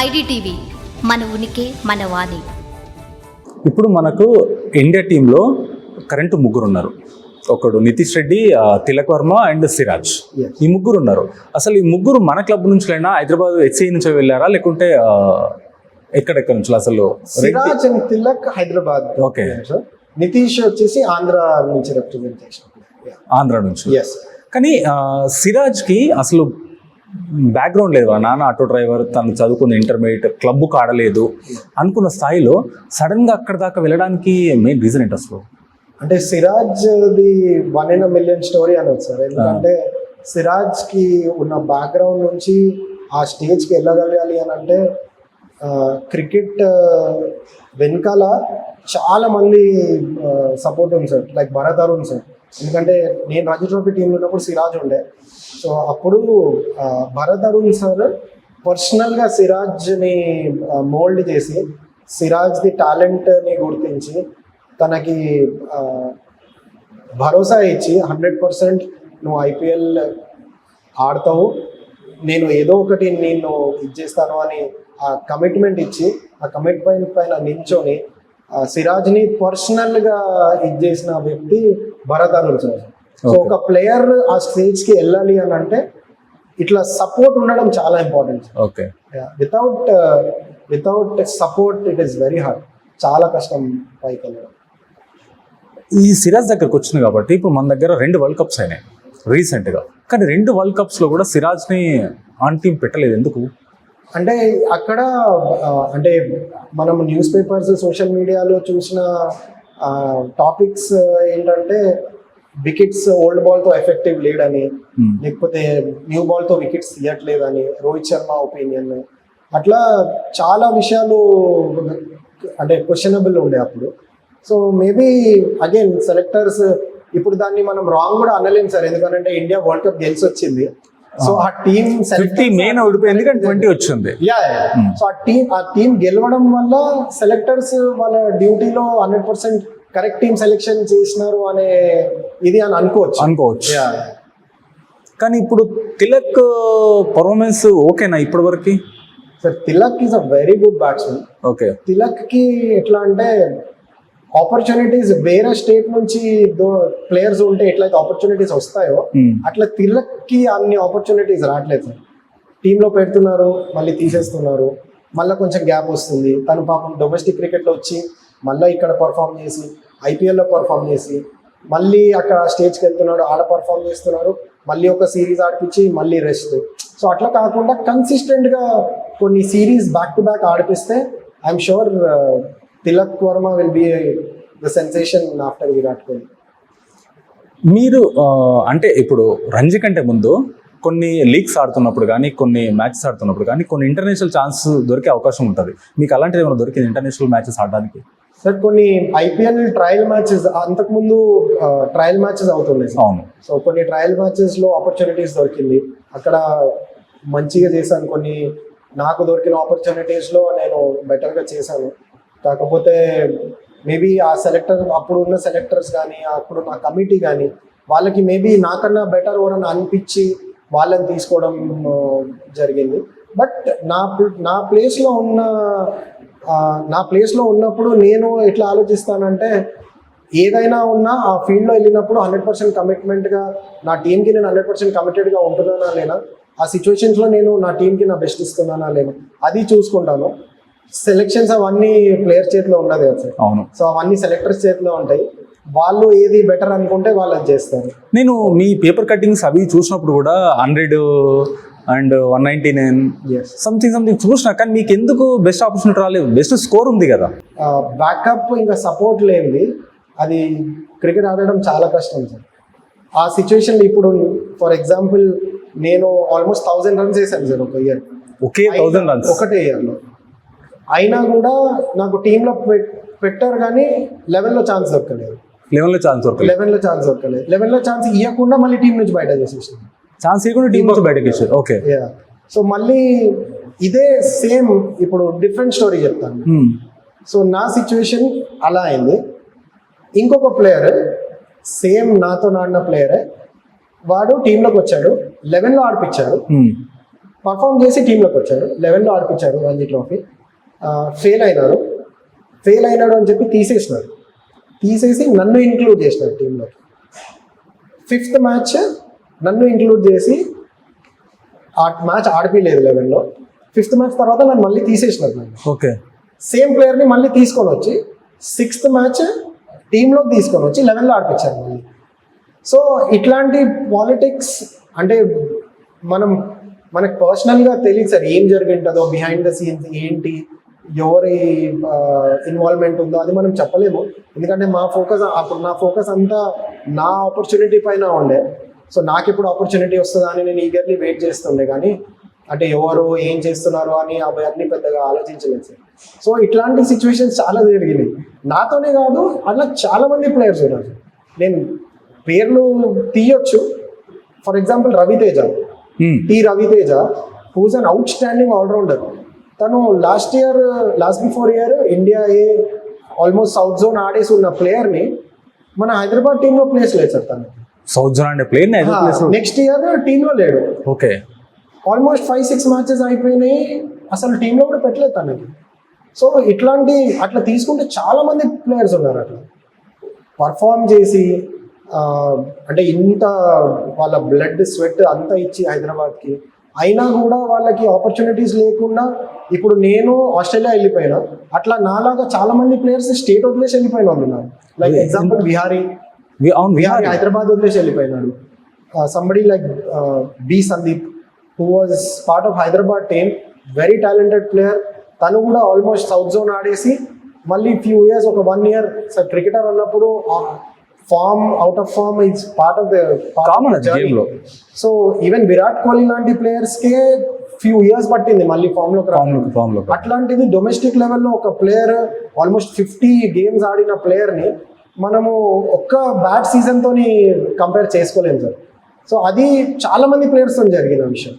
IDTV మన ఉనికి మన వాణి. ఇప్పుడు మనకు ఇండియా టీంలో కరెంటు ముగ్గురు ఉన్నారు ఒకడు నితీష్ రెడ్డి తిలక్ వర్మ అండ్ సిరాజ్. ఈ ముగ్గురు ఉన్నారు అసలు ఈ ముగ్గురు మన క్లబ్ నుంచి అయినా హైదరాబాద్ హెచ్ఐ నుంచి వెళ్ళారా లేకుంటే ఎక్కడెక్కడ నుంచి అసలు? సిరాజ్ అండ్ తిలక్ హైదరాబాద్. సార్ నితీష్ వచ్చేసి ఆంధ్ర నుంచి రిప్రజెంటేషన్ ఆంధ్ర నుంచి. ఎస్ కానీ సిరాజ్కి అసలు బ్యాక్గ్రౌండ్ లేదు వాళ్ళ నాన్న ఆటో డ్రైవర్ తను చదువుకున్న ఇంటర్మీడియట్ క్లబ్కు ఆడలేదు. అనుకున్న స్థాయిలో సడన్గా అక్కడ దాకా వెళ్ళడానికి మెయిన్ రీజన్ ఏంటి అసలు? అంటే Siraj the one in million story అనొచ్చు సార్. ఎందుకంటే సిరాజ్కి ఉన్న బ్యాక్గ్రౌండ్ నుంచి ఆ స్టేజ్కి వెళ్ళగలగాలి అని అంటే క్రికెట్ వెనకాల చాలా మంది సపోర్ట్ ఉంది sir. Like Bharath Arun sir. ఎందుకంటే నేను రంజీ ట్రోఫీ టీంలో ఉన్నప్పుడు సిరాజ్ ఉండే. సో అప్పుడు భరత్ అరుణ్ సార్ పర్సనల్గా సిరాజ్ని మోల్డ్ చేసి సిరాజ్ది టాలెంట్ని గుర్తించి తనకి భరోసా ఇచ్చి హండ్రెడ్ పర్సెంట్ నువ్వు ఐపీఎల్ ఆడతావు నేను ఏదో ఒకటి నేను ఇది చేస్తాను అని ఆ కమిట్మెంట్ ఇచ్చి ఆ కమిట్మెంట్ పైన నించొని సిరాజ్ని పర్సనల్గా ఇది చేసిన వ్యక్తి భరత్ సార్ సో. ఒక ప్లేయర్ ఆ స్టేజ్కి వెళ్ళాలి అని అంటే ఇట్లా సపోర్ట్ ఉండడం చాలా important okay. Without without support it is very hard చాలా కష్టం పైకి వెళ్ళడం. ఈ సిరాజ్ దగ్గరకు వచ్చింది కాబట్టి ఇప్పుడు మన దగ్గర రెండు వరల్డ్ కప్స్ అయినాయి రీసెంట్గా కానీ రెండు వరల్డ్ కప్స్లో కూడా సిరాజ్ని ఆన్ టీం పెట్టలేదు. ఎందుకు? అంటే అక్కడ ఆ, అంటే మనం న్యూస్ పేపర్స్ సోషల్ మీడియాలో చూసిన టాపిక్స్ ఏంటంటే వికెట్స్ ఓల్డ్ బాల్తో ఎఫెక్టివ్ లేడని Hmm. లేకపోతే న్యూ బాల్తో వికెట్స్ తీయట్లేదని రోహిత్ శర్మ ఒపీనియన్ అట్లా చాలా విషయాలు అంటే క్వశ్చనబుల్ ఉండే అప్పుడు. సో మేబీ అగైన్ సెలెక్టర్స్ ఇప్పుడు దాన్ని మనం రాంగ్ కూడా అనలేం సార్. ఎందుకంటే ఇండియా వరల్డ్ కప్ గెలిచి వచ్చింది సో ఆ టీం ఫిఫ్టీ మెయిన్ ఓడిపోయింది ఎందుకంటే ట్వంటీ వచ్చింది. యా సో ఆ టీం ఆ టీం గెలవడం వల్ల సెలెక్టర్స్ వాళ్ళ డ్యూటీలో hundred percent correct team selection చేసినారు అనే ఇది అని అనుకోవచ్చు. అనుకోవచ్చు. యా కానీ ఇప్పుడు తిలక్ పర్ఫార్మెన్స్ ఓకేనా ఇప్పటి వరకు sir Tilak is a very good batsman okay తిలక్కి ఎట్లా అంటే ఆపర్చునిటీస్ వేరే స్టేట్ నుంచి ప్లేయర్స్ ఉంటే ఎట్లయితే ఆపర్చునిటీస్ వస్తాయో Hmm. అట్లా తిలక్కి అన్ని ఆపర్చునిటీస్ రావట్లేదు సార్. టీంలో పెడుతున్నారు మళ్ళీ తీసేస్తున్నారు మళ్ళీ కొంచెం గ్యాప్ వస్తుంది. తను పాపం డొమెస్టిక్ క్రికెట్లో వచ్చి మళ్ళీ ఇక్కడ పర్ఫామ్ చేసి ఐపీఎల్లో పర్ఫామ్ చేసి మళ్ళీ అక్కడ స్టేజ్కి వెళ్తున్నాడు ఆడ పర్ఫామ్ చేస్తున్నారు మళ్ళీ ఒక సిరీస్ ఆడిపించి మళ్ళీ రెస్ట్ సో అట్లా కాకుండా కన్సిస్టెంట్గా కొన్ని series back to back ఆడిపిస్తే I'm sure Tilak Varma will be the sensation after Virat Kohli మీరు అంటే ఇప్పుడు రంజీ కంటే ముందు కొన్ని లీగ్స్ ఆడుతున్నప్పుడు కానీ కొన్ని మ్యాచెస్ ఆడుతున్నప్పుడు కానీ కొన్ని ఇంటర్నేషనల్ ఛాన్స్ దొరికే అవకాశం ఉంటుంది. మీకు అలాంటిది ఏమైనా దొరికింది ఇంటర్నేషనల్ మ్యాచెస్ ఆడడానికి? సార్ కొన్ని ఐపీఎల్ ట్రయల్ మ్యాచెస్ అంతకుముందు ట్రయల్ మ్యాచెస్ అవుతుండే సార్ అవును. సో కొన్ని ట్రయల్ మ్యాచెస్లో ఆపర్చునిటీస్ దొరికింది. అక్కడ మంచిగా చేశాను కొన్ని నాకు దొరికిన ఆపర్చునిటీస్లో నేను బెటర్గా చేశాను. కాకపోతే మేబీ ఆ సెలెక్టర్ అప్పుడు ఉన్న సెలెక్టర్స్ కానీ అప్పుడు నా కమిటీ కానీ వాళ్ళకి మేబీ నాకన్నా బెటర్ ఎవరన్నా అనిపించి వాళ్ళని తీసుకోవడం జరిగింది. బట్ నా నా ప్లేస్లో ఉన్న నా ప్లేస్లో ఉన్నప్పుడు నేను ఎట్లా ఆలోచిస్తానంటే ఏదైనా ఉన్నా ఆ ఫీల్డ్లో వెళ్ళినప్పుడు హండ్రెడ్ పర్సెంట్ కమిట్మెంట్గా నా టీంకి నేను హండ్రెడ్ పర్సెంట్ కమిటెడ్గా ఉంటున్నానా లేనా ఆ సిచ్యువేషన్స్లో నేను నా టీంకి నా బెస్ట్ ఇస్తున్నానా లేనా అది చూసుకుంటాను. సెలెక్షన్స్ అవన్నీ ప్లేయర్ చేతిలో ఉండదు కదా సార్. అవును. సో అవన్నీ సెలెక్టర్స్ చేతిలో ఉంటాయి. వాళ్ళు ఏది బెటర్ అనుకుంటే వాళ్ళు అది చేస్తారు. నేను మీ పేపర్ కటింగ్స్ అవి చూసినప్పుడు కూడా hundred and one ninety nine something something చూసిన కానీ మీకు ఎందుకు బెస్ట్ ఆపర్చునిటీ రాలేదు? బెస్ట్ స్కోర్ ఉంది కదా. బ్యాకప్ ఇంకా సపోర్ట్ లేనిది. అది క్రికెట్ ఆడడం చాలా కష్టం సార్. ఆ సిచ్యువేషన్లో ఇప్పుడు ఫర్ ఎగ్జాంపుల్ నేను ఆల్మోస్ట్ థౌజండ్ రన్స్ వేసాను సార్ ఒక ఇయర్ ఒకే థౌసండ్ రన్స్ ఒకటే ఇయర్లో అయినా కూడా నాకు టీంలో పెట్టారు కానీ లెవెన్లో ఛాన్స్ దొరకలేదు. లెవెన్లో ఛాన్స్ దొరకలేదు. లెవెన్లో ఛాన్స్ దొరకలేదు. లెవెన్లో ఛాన్స్ ఇవ్వకుండా మళ్ళీ టీం నుంచి బయట చేసేసాను ఛాన్స్ ఇవ్వకుండా టీం నుంచి బయటకి ఇచ్చారు ఓకే సో మళ్ళీ ఇదే సేమ్ ఇప్పుడు డిఫరెంట్ స్టోరీ చెప్తాను. సో నా సిచ్యువేషన్ అలా అయింది. ఇంకొక ప్లేయర్ సేమ్ నాతో ఆడిన ప్లేయరే వాడు టీంలోకి వచ్చాడు. లెవెన్లో ఆడిపించాడు పర్ఫామ్ చేసి టీంలోకి వచ్చారు. లెవెన్లో ఆడిపించారు రంజీ ట్రోఫీ ఫెయిల్ అయినారు. ఫెయిల్ అయినాడు అని చెప్పి తీసేసినారు. తీసేసి నన్ను ఇంక్లూడ్ చేసినారు టీంలోకి ఫిఫ్త్ మ్యాచ్ నన్ను ఇంక్లూడ్ చేసి ఆ మ్యాచ్ ఆడిపించలేదు లెవెన్లో ఫిఫ్త్ మ్యాచ్ తర్వాత నన్ను మళ్ళీ తీసేసినారు నన్ను. ఓకే. సేమ్ ప్లేయర్ని మళ్ళీ తీసుకొని వచ్చి సిక్స్త్ మ్యాచ్ టీంలోకి తీసుకొని వచ్చి లెవెన్లో ఆడిపించారు మళ్ళీ. సో ఇట్లాంటి పాలిటిక్స్ అంటే మనం మనకు పర్సనల్గా తెలియదు సార్ ఏం జరిగింటుందో బిహైండ్ ద సీన్స్ ఏంటి ఎవరి ఇన్వాల్వ్మెంట్ ఉందో అది మనం చెప్పలేము. ఎందుకంటే మా ఫోకస్ అప్పుడు నా ఫోకస్ అంతా నా ఆపర్చునిటీ పైన ఉండే. సో నాకు ఇప్పుడు ఆపర్చునిటీ వస్తుందా అని నేను ఈగర్లీ వెయిట్ చేస్తుండే కానీ అంటే ఎవరు ఏం చేస్తున్నారు అని అవన్నీ పెద్దగా ఆలోచించలేదు. సార్ సో ఇట్లాంటి సిచ్యువేషన్స్ చాలా జరిగినాయి. నాతోనే కాదు అట్లా చాలా మంది ప్లేయర్స్ ఉన్నారు. నేను పేర్లు తీయొచ్చు. For example Raviteja. Hmm. T Raviteja who's an outstanding allrounder తను last year last before year India A almost south zone ఆడేసి ఉన్న ప్లేయర్ని మన హైదరాబాద్ టీంలో ప్లేస్ లేదు సార్ తను సౌత్ జోన్ అంటే ప్లేస్ నెక్స్ట్ ఇయర్ టీంలో లేడు. Okay. Almost five six matches అయిపోయినాయి. అసలు టీంలో కూడా పెట్టలేదు తనకి. సో ఇట్లాంటి అట్లా తీసుకుంటే చాలా మంది ప్లేయర్స్ ఉన్నారు అట్లా. పర్ఫామ్ చేసి అంటే ఇంత వాళ్ళ బ్లడ్ స్వెట్ అంతా ఇచ్చి హైదరాబాద్కి. అయినా కూడా వాళ్ళకి ఆపర్చునిటీస్ లేకుండా ఇప్పుడు నేను ఆస్ట్రేలియా వెళ్ళిపోయినా అట్లా నాలాగా చాలా మంది ప్లేయర్స్ స్టేట్ వదిలేసి వెళ్ళిపోయిన వాళ్ళు ఉన్నారు లైక్ ఎగ్జాంపుల్ బిహారీ వి- అవును బిహారీ విహారీ హైదరాబాద్ వదిలేసి వెళ్ళిపోయినాడు. Somebody like B Sandeep who was part of Hyderabad team very talented player తను కూడా ఆల్మోస్ట్ సౌత్ జోన్ ఆడేసి మళ్ళీ ఫ్యూ ఇయర్స్ ఒక వన్ ఇయర్ క్రికెటర్ అన్నప్పుడు form out of form is part of the low. So even Virat Kohli లాంటి ప్లేయర్స్కే few years పట్టింది మళ్ళీ ఫామ్. లో ఫామ్లో అట్లాంటిది డొమెస్టిక్ లెవెల్లో ఒక ప్లేయర్ ఆల్మోస్ట్ ఫిఫ్టీ గేమ్స్ ఆడిన ప్లేయర్ని మనము ఒక్క బ్యాట్ సీజన్తోని కంపేర్ చేసుకోలేము సార్. సో అది చాలా మంది ప్లేయర్స్తో జరిగిన విషయం.